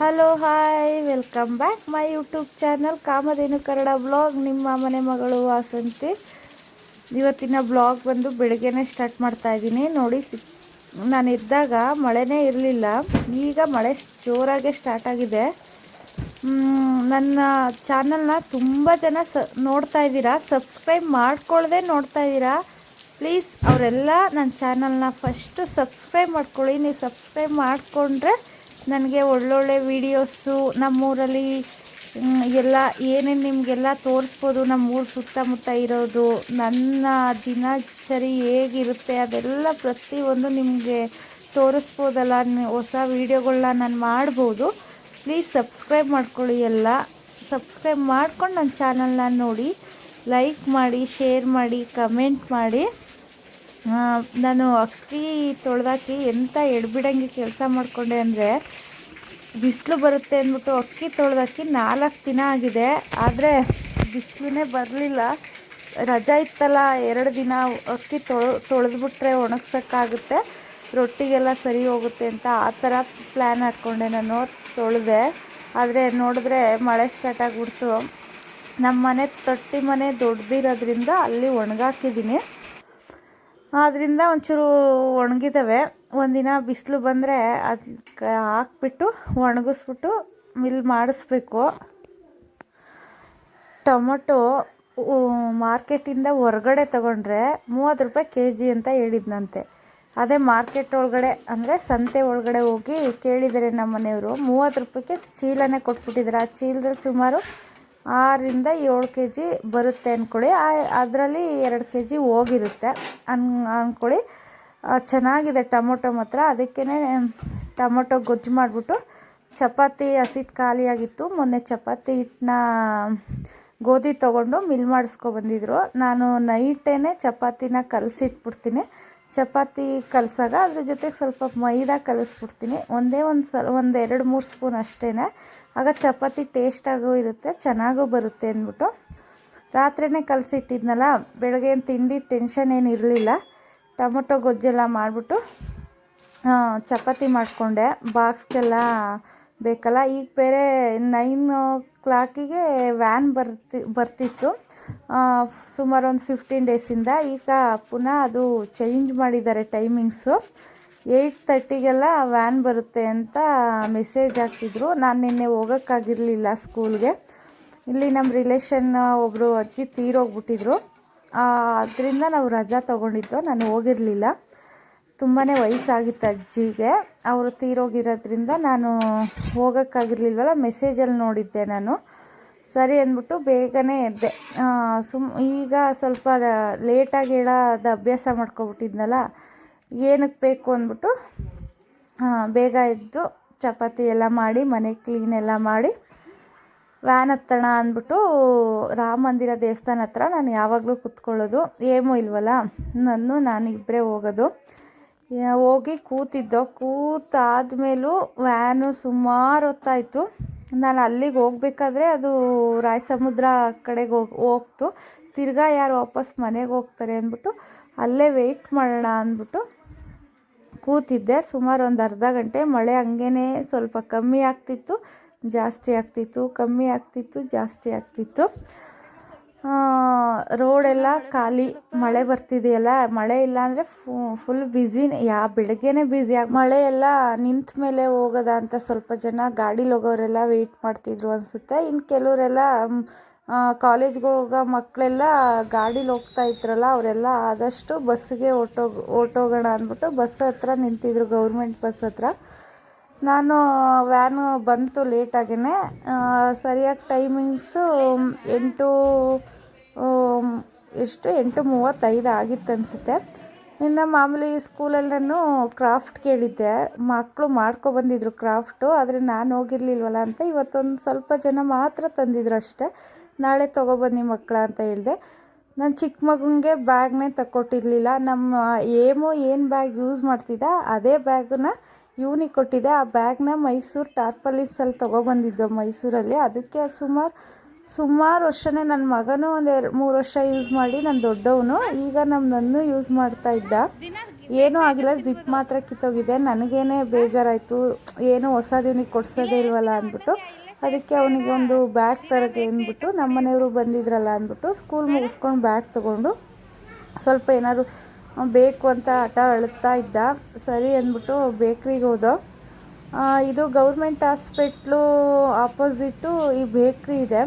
Hello hi welcome back my YouTube channel Kamadhenu Kannada blog ನಿಮ್ಮ ಮನೆ ಮಗಳು ವಾಸಂತಿ. ಇವತ್ತಿನ ಬ್ಲಾಗ್ ಬಂದು ಬೆಳಗ್ಗೆನೇ ಸ್ಟಾರ್ಟ್ ಮಾಡ್ತಾ ಇದ್ದೀನಿ. ನೋಡಿ ನಾನು ಇದ್ದಾಗ ಮಳೆನೇ ಇರಲಿಲ್ಲ. ಈಗ ಮಳೆ ಜೋರಾಗೆ ಸ್ಟಾರ್ಟ್ ಆಗಿದೆ. ನನ್ನ ಚಾನಲ್ನ ತುಂಬ ಜನ ಸ ನೋಡ್ತಾ ಇದ್ದೀರಾ? ಸಬ್ಸ್ಕ್ರೈಬ್ ಮಾಡ್ಕೊಳ್ಳದೆ ನೋಡ್ತಾ ಇದ್ದೀರಾ? ಪ್ಲೀಸ್ ಅವರೆಲ್ಲ ನನ್ನ ಚಾನಲ್ನ ಫಸ್ಟು ಸಬ್ಸ್ಕ್ರೈಬ್ ಮಾಡ್ಕೊಳ್ಳಿ. ನೀವು ಸಬ್ಸ್ಕ್ರೈಬ್ ಮಾಡಿಕೊಂಡ್ರೆ ನನಗೆ ಒಳ್ಳೊಳ್ಳೆ ವೀಡಿಯೋಸು ನಮ್ಮೂರಲ್ಲಿ ಎಲ್ಲ ಏನೇನು ನಿಮಗೆಲ್ಲ ತೋರಿಸ್ಬೋದು, ನಮ್ಮೂರ ಸುತ್ತಮುತ್ತ ಇರೋದು, ನನ್ನ ದಿನಚರಿ ಹೇಗಿರುತ್ತೆ ಅದೆಲ್ಲ ಪ್ರತಿಯೊಂದು ನಿಮಗೆ ತೋರಿಸ್ಬೋದಲ್ಲ ಹೊಸ ವೀಡಿಯೋಗಳನ್ನ ನಾನು ಮಾಡ್ಬೋದು. ಪ್ಲೀಸ್ ಸಬ್ಸ್ಕ್ರೈಬ್ ಮಾಡ್ಕೊಳ್ಳಿ ಎಲ್ಲ. ಸಬ್ಸ್ಕ್ರೈಬ್ ಮಾಡ್ಕೊಂಡು ನನ್ನ ಚಾನಲ್ನ ನೋಡಿ, ಲೈಕ್ ಮಾಡಿ, ಶೇರ್ ಮಾಡಿ, ಕಮೆಂಟ್ ಮಾಡಿ. ನಾನು ಅಕ್ಕಿ ತೊಳೆದಾಕಿ ಎಂಥ ಎಡ್ಬಿಡಂಗೆ ಕೆಲಸ ಮಾಡಿಕೊಂಡೆ ಅಂದರೆ ಬಿಸಿಲು ಬರುತ್ತೆ ಅಂದ್ಬಿಟ್ಟು ಅಕ್ಕಿ ತೊಳೆದಾಕಿ ನಾಲ್ಕು ದಿನ ಆಗಿದೆ. ಆದರೆ ಬಿಸಿಲೇ ಬರಲಿಲ್ಲ. ರಜಾ ಇತ್ತಲ್ಲ, ಎರಡು ದಿನ ಅಕ್ಕಿ ತೊಳೆ, ತೊಳೆದ್ಬಿಟ್ರೆ ಒಣಗ್ಸೋಕ್ಕಾಗುತ್ತೆ. ರೊಟ್ಟಿಗೆಲ್ಲ ಸರಿ ಹೋಗುತ್ತೆ ಅಂತ ಆ ಥರ ಪ್ಲ್ಯಾನ್ ಹಾಕ್ಕೊಂಡೆ ನಾನು, ತೊಳೆದೆ. ಆದರೆ ನೋಡಿದ್ರೆ ಮಳೆ ಸ್ಟಾರ್ಟ್ ಆಗಿಬಿಡ್ತು. ನಮ್ಮ ಮನೆ ತೊಟ್ಟಿ ಮನೆ ದೊಡ್ಡದಿರೋದ್ರಿಂದ ಅಲ್ಲಿ ಒಣಗಾಕಿದ್ದೀನಿ. ಆದ್ದರಿಂದ ಒಂಚೂರು ಒಣಗಿದ್ದಾವೆ ಒಂದಿನ ಬಿಸಿಲು ಬಂದರೆ ಅದಕ್ಕೆ ಹಾಕ್ಬಿಟ್ಟು ಒಣಗಿಸ್ಬಿಟ್ಟು ಮಿಲ್ ಮಾಡಿಸ್ಬೇಕು. ಟೊಮೊಟೊ ಮಾರ್ಕೆಟಿಂದ ಹೊರಗಡೆ ತಗೊಂಡ್ರೆ ಮೂವತ್ತು ರೂಪಾಯಿ ಕೆ ಜಿ ಅಂತ ಹೇಳಿದ್ನಂತೆ. ಅದೇ ಮಾರ್ಕೆಟ್ ಒಳಗಡೆ ಅಂದರೆ ಸಂತೆ ಒಳಗಡೆ ಹೋಗಿ ಕೇಳಿದ್ದಾರೆ ನಮ್ಮ ಮನೆಯವರು ಮೂವತ್ತು ರೂಪಾಯಿಗೆ ಚೀಲನೇ ಕೊಟ್ಬಿಟ್ಟಿದ್ದಾರೆ ಆ ಚೀಲದಲ್ಲಿ ಸುಮಾರು ಆರರಿಂದ ಏಳು ಕೆ ಜಿ ಬರುತ್ತೆ ಅಂದ್ಕೊಳ್ಳಿ ಅದರಲ್ಲಿ ಎರಡು ಕೆ ಜಿ ಹೋಗಿರುತ್ತೆ. ಅನ್ ಅಂದ್ಕೊಳ್ಳಿ ಚೆನ್ನಾಗಿದೆ ಟೊಮೊಟೊ ಮಾತ್ರ. ಅದಕ್ಕೇ ಟೊಮೊಟೊ ಗೊಜ್ಜು ಮಾಡಿಬಿಟ್ಟು ಚಪಾತಿ ಹಸಿಟ್ಟು ಖಾಲಿಯಾಗಿತ್ತು. ಮೊನ್ನೆ ಚಪಾತಿ ಹಿಟ್ಟನ್ನ ಗೋಧಿ ತೊಗೊಂಡು ಮಿಲ್ ಮಾಡಿಸ್ಕೊಬಂದಿದ್ರು ನಾನು ನೈಟೇ ಚಪಾತಿನ ಕಲಸಿಟ್ಬಿಡ್ತೀನಿ. ಚಪಾತಿ ಕಲಸಾಗ ಅದ್ರ ಜೊತೆಗೆ ಸ್ವಲ್ಪ ಮೈದಾ ಕಲಿಸ್ಬಿಡ್ತೀನಿ. ಒಂದೇ ಒಂದು ಸಲ, ಒಂದು ಎರಡು ಮೂರು ಸ್ಪೂನ್ ಅಷ್ಟೇ ಆಗ ಚಪಾತಿ ಟೇಸ್ಟಾಗೂ ಇರುತ್ತೆ, ಚೆನ್ನಾಗೂ ಬರುತ್ತೆ ಅಂದ್ಬಿಟ್ಟು. ರಾತ್ರಿನೇ ಕಲಸಿಟ್ಟಿದ್ನಲ್ಲ, ಬೆಳಗ್ಗೆ ಏನು ತಿಂಡಿ ಟೆನ್ಷನ್ ಏನು ಇರಲಿಲ್ಲ. ಟೊಮೊಟೊ ಗೊಜ್ಜೆಲ್ಲ ಮಾಡಿಬಿಟ್ಟು ಚಪಾತಿ ಮಾಡಿಕೊಂಡೆ. ಬಾಕ್ಸ್ಗೆಲ್ಲ ಬೇಕಲ್ಲ, ಈಗ ಬೇರೆ ನೈನ್ ಕ್ಲಾಕಿಗೆ ವ್ಯಾನ್ ಬರ್ತಿ, ಬರ್ತಿತ್ತು. ಸುಮಾರು ಒಂದು ಫಿಫ್ಟೀನ್ ಡೇಸಿಂದ ಈಗ ಪುನಃ ಅದು ಚೇಂಜ್ ಮಾಡಿದ್ದಾರೆ ಟೈಮಿಂಗ್ಸು ಏಯ್ಟ್ ತರ್ಟಿಗೆಲ್ಲ ವ್ಯಾನ್ ಬರುತ್ತೆ ಅಂತ ಮೆಸೇಜ್ ಹಾಕಿದ್ರು. ನಾನು ನಿನ್ನೆ ಹೋಗೋಕ್ಕಾಗಿರಲಿಲ್ಲ ಸ್ಕೂಲ್ಗೆ ಇಲ್ಲಿ ನಮ್ಮ ರಿಲೇಷನ್ ಒಬ್ಬರು ಅಜ್ಜಿ ತೀರೋಗ್ಬಿಟ್ಟಿದ್ರು. ಅದರಿಂದ ನಾವು ರಜಾ ತೊಗೊಂಡಿದ್ದು. ನಾನು ಹೋಗಿರಲಿಲ್ಲ. ತುಂಬಾ ವಯಸ್ಸಾಗಿತ್ತು ಅಜ್ಜಿಗೆ. ಅವರು ತೀರೋಗಿರೋದ್ರಿಂದ ನಾನು ಹೋಗೋಕ್ಕಾಗಿರ್ಲಿಲ್ವಲ್ಲ ಮೆಸೇಜಲ್ಲಿ ನೋಡಿದ್ದೆ ನಾನು. ಸರಿ ಅಂದ್ಬಿಟ್ಟು ಬೇಗನೆ ಎದ್ದೆ. ಸುಮ್ ಈಗ ಸ್ವಲ್ಪ ಲೇಟಾಗಿ ಹೇಳೋದು ಅಭ್ಯಾಸ ಮಾಡ್ಕೊಬಿಟ್ಟಿದ್ನಲ್ಲ ಏನಕ್ಕೆ ಬೇಕು ಅಂದ್ಬಿಟ್ಟು ಬೇಗ ಎದ್ದು ಚಪಾತಿ ಎಲ್ಲ ಮಾಡಿ, ಮನೆ ಕ್ಲೀನ್ ಎಲ್ಲ ಮಾಡಿ ವ್ಯಾನ್ ಹತ್ತೋಣ ಅಂದ್ಬಿಟ್ಟು ರಾಮ ಮಂದಿರ ದೇವಸ್ಥಾನ ಹತ್ರ ನಾನು ಯಾವಾಗಲೂ ಕೂತ್ಕೊಳ್ಳೋದು. ಏಮೂ ಇಲ್ವಲ್ಲ ನಾನು ನಾನು ಇಬ್ಬರೇ ಹೋಗೋದು. ಹೋಗಿ ಕೂತಿದ್ದೋ, ಕೂತಾದ್ಮೇಲೂ ವ್ಯಾನು ಸುಮಾರು ಹೊತ್ತಾಯಿತು. ನಾನು ಅಲ್ಲಿಗೆ ಹೋಗ್ಬೇಕಾದ್ರೆ ಅದು ರಾಯಸಮುದ್ರ ಕಡೆಗೆ ಹೋಗ್, ಹೋಗ್ತು. ತಿರ್ಗಾ ಯಾರು ವಾಪಸ್ ಮನೆಗೆ ಹೋಗ್ತಾರೆ ಅಂದ್ಬಿಟ್ಟು ಅಲ್ಲೇ ವೆಯ್ಟ್ ಮಾಡೋಣ ಅಂದ್ಬಿಟ್ಟು ಕೂತಿದ್ದೆ. ಸುಮಾರು ಒಂದು ಅರ್ಧ ಗಂಟೆ. ಮಳೆ ಹಂಗೇ ಸ್ವಲ್ಪ ಕಮ್ಮಿ ಆಗ್ತಿತ್ತು, ಜಾಸ್ತಿ ಆಗ್ತಿತ್ತು, ಕಮ್ಮಿ ಆಗ್ತಿತ್ತು, ಜಾಸ್ತಿ ಆಗ್ತಿತ್ತು. ರೋಡೆಲ್ಲ ಖಾಲಿ, ಮಳೆ ಬರ್ತಿದೆಯಲ್ಲ, ಮಳೆ ಇಲ್ಲ ಅಂದರೆ ಫುಲ್ ಬ್ಯುಸಿ ಯಾ ಬೆಳಗ್ಗೆನೇ ಬ್ಯುಸಿ ಆಗ, ಮಳೆ ಎಲ್ಲ ನಿಂತ ಮೇಲೆ ಹೋಗೋದ ಅಂತ ಸ್ವಲ್ಪ ಜನ ಗಾಡೀಲಿ ಹೋಗೋರೆಲ್ಲ ವೆಯ್ಟ್ ಮಾಡ್ತಿದ್ರು ಅನಿಸುತ್ತೆ. ಇನ್ನು ಕೆಲವರೆಲ್ಲ ಕಾಲೇಜ್ಗೆ ಹೋಗೋ ಮಕ್ಕಳೆಲ್ಲ ಗಾಡೀಲಿ ಹೋಗ್ತಾ ಇದ್ರಲ್ಲ, ಅವರೆಲ್ಲ ಆದಷ್ಟು ಬಸ್ಸಿಗೆ ಓಟೋ ಓಟೋಗೋಣ ಅಂದ್ಬಿಟ್ಟು ಬಸ್ ಹತ್ರ ನಿಂತಿದ್ರು ಗೌರ್ಮೆಂಟ್ ಬಸ್ ಹತ್ರ. ನಾನು ವ್ಯಾನು ಬಂತು ಲೇಟಾಗೇ ಸರಿಯಾಗಿ ಟೈಮಿಂಗ್ಸು ಎಂಟು ಎಷ್ಟು? ಎಂಟು ಮೂವತ್ತೈದು ಆಗಿತ್ತು ಅನಿಸುತ್ತೆ. ಇನ್ನು ಮಾಮೂಲಿ ಸ್ಕೂಲಲ್ಲಿ ನಾನು ಕ್ರಾಫ್ಟ್ ಕೇಳಿದ್ದೆ ಮಕ್ಕಳು ಮಾಡ್ಕೊಬಂದಿದ್ರು ಕ್ರಾಫ್ಟು ಆದರೆ ನಾನು ಹೋಗಿರ್ಲಿಲ್ವಲ್ಲ ಅಂತ ಇವತ್ತೊಂದು ಸ್ವಲ್ಪ ಜನ ಮಾತ್ರ ತಂದಿದ್ರು ಅಷ್ಟೇ. ನಾಳೆ ತೊಗೊಬನ್ನಿ ಮಕ್ಕಳ ಅಂತ ಹೇಳಿದೆ. ನಾನು ಚಿಕ್ಕ ಮಗುಂಗೆ ಬ್ಯಾಗ್ನೇ ತಕ್ಕೊಟ್ಟಿರಲಿಲ್ಲ. ನಮ್ಮ ಏಮು ಏನು ಬ್ಯಾಗ್ ಯೂಸ್ ಮಾಡ್ತಿದ್ದ, ಅದೇ ಬ್ಯಾಗನ್ನ ಇವನಿಗೆ ಕೊಟ್ಟಿದ್ದೆ ಆ ಬ್ಯಾಗ್ನ ಮೈಸೂರು ಟಾರ್ಪಲಿಸಲ್ಲಿ ತೊಗೊಬಂದಿದ್ದು ಮೈಸೂರಲ್ಲಿ. ಅದಕ್ಕೆ ಸುಮಾರು ಸುಮಾರು ವರ್ಷನೇ ನನ್ನ ಮಗನೂ ಒಂದು ಎರಡು, ಮೂರು ವರ್ಷ ಯೂಸ್ ಮಾಡಿ ನನ್ನ ದೊಡ್ಡವನು. ಈಗ ನಮ್ಮ ನನ್ನೂ ಯೂಸ್ ಮಾಡ್ತಾ ಇದ್ದ. ಏನೂ ಆಗಿಲ್ಲ ಜಿಪ್ ಮಾತ್ರ ಕಿತ್ತೋಗಿದೆ. ನನಗೇನೆ ಬೇಜಾರಾಯಿತು. ಏನು ಹೊಸದಿವ್ನಿಗೆ ಕೊಡ್ಸೋದೇ ಇಲ್ವಲ್ಲ ಅಂದ್ಬಿಟ್ಟು. ಅದಕ್ಕೆ ಅವನಿಗೆ ಒಂದು ಬ್ಯಾಗ್ ತರಗೆ ಅಂದ್ಬಿಟ್ಟು ನಮ್ಮ ಮನೆಯವರು ಬಂದಿದ್ರಲ್ಲ ಅಂದ್ಬಿಟ್ಟು ಸ್ಕೂಲ್ ಮುಗಿಸ್ಕೊಂಡು ಬ್ಯಾಗ್ ತೊಗೊಂಡು ಸ್ವಲ್ಪ ಏನಾದ್ರು ಬೇಕು ಅಂತ ಹಠ ಅಳುತ್ತಾ ಇದ್ದ. ಸರಿ ಅಂದ್ಬಿಟ್ಟು ಬೇಕ್ರಿಗೆ ಹೋದೋ. ಇದು ಗೌರ್ಮೆಂಟ್ ಹಾಸ್ಪಿಟ್ಲು ಆಪೋಸಿಟ್ಟು ಈ ಬೇಕ್ರಿ ಇದೆ.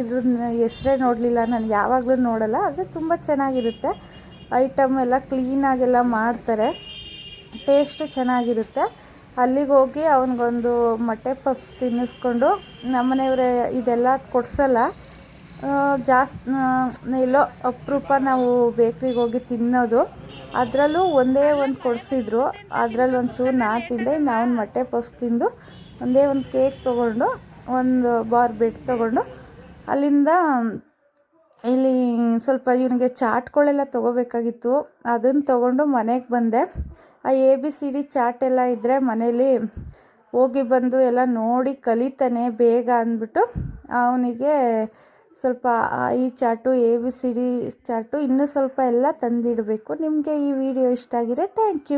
ಇದ್ರ ಹೆಸ್ರೇ ನೋಡಲಿಲ್ಲ, ನಾನು ಯಾವಾಗಲೂ ನೋಡಲ್ಲ, ಆದರೆ ತುಂಬ ಚೆನ್ನಾಗಿರುತ್ತೆ. ಐಟಮ್ ಎಲ್ಲ ಕ್ಲೀನಾಗೆಲ್ಲ ಮಾಡ್ತಾರೆ. ಟೇಸ್ಟು ಚೆನ್ನಾಗಿರುತ್ತೆ. ಅಲ್ಲಿಗೆ ಹೋಗಿ ಅವನಿಗೊಂದು ಮೊಟ್ಟೆ ಪಪ್ಸ್ ತಿನ್ನಿಸ್ಕೊಂಡು ನಮ್ಮನೆಯವರೇ ಇದೆಲ್ಲ ಕೊಡ್ಸಲ್ಲ. ಜಾಸ್ತಿ ಎಲ್ಲೋ ಅಪರೂಪ ನಾವು ಬೇಕ್ರಿಗೆ ಹೋಗಿ ತಿನ್ನೋದು. ಅದರಲ್ಲೂ ಒಂದೇ ಒಂದು ಕೊಡಿಸಿದ್ರು. ಅದರಲ್ಲಿ ಒಂಚೂರು ನಾ ತಿಂದೆ ನಾವು ಮೊಟ್ಟೆ ಪಫ್ಸ್ ತಿಂದು, ಒಂದೇ ಒಂದು ಕೇಕ್ ತೊಗೊಂಡು, ಒಂದು ಬಾರ್ ಬೆಡ್ ತೊಗೊಂಡು, ಅಲ್ಲಿಂದ ಇಲ್ಲಿ ಸ್ವಲ್ಪ ಇವನಿಗೆ ಚಾಟ್ಗಳೆಲ್ಲ ತೊಗೋಬೇಕಾಗಿತ್ತು. ಅದನ್ನು ತೊಗೊಂಡು ಮನೆಗೆ ಬಂದೆ. ಆ A B C D chaat ಎಲ್ಲ ಇದ್ದರೆ ಮನೇಲಿ ಹೋಗಿ ಬಂದು ಎಲ್ಲ ನೋಡಿ ಕಲಿತಾನೆ ಬೇಗ ಅಂದ್ಬಿಟ್ಟು ಅವನಿಗೆ ಸ್ವಲ್ಪ ಈ chaat A B C D chaat ಇನ್ನೂ ಸ್ವಲ್ಪ ಎಲ್ಲ ತಂದಿಡಬೇಕು. ನಿಮಗೆ ಈ ವಿಡಿಯೋ ಇಷ್ಟ ಆಗಿದೆ ಥ್ಯಾಂಕ್ ಯು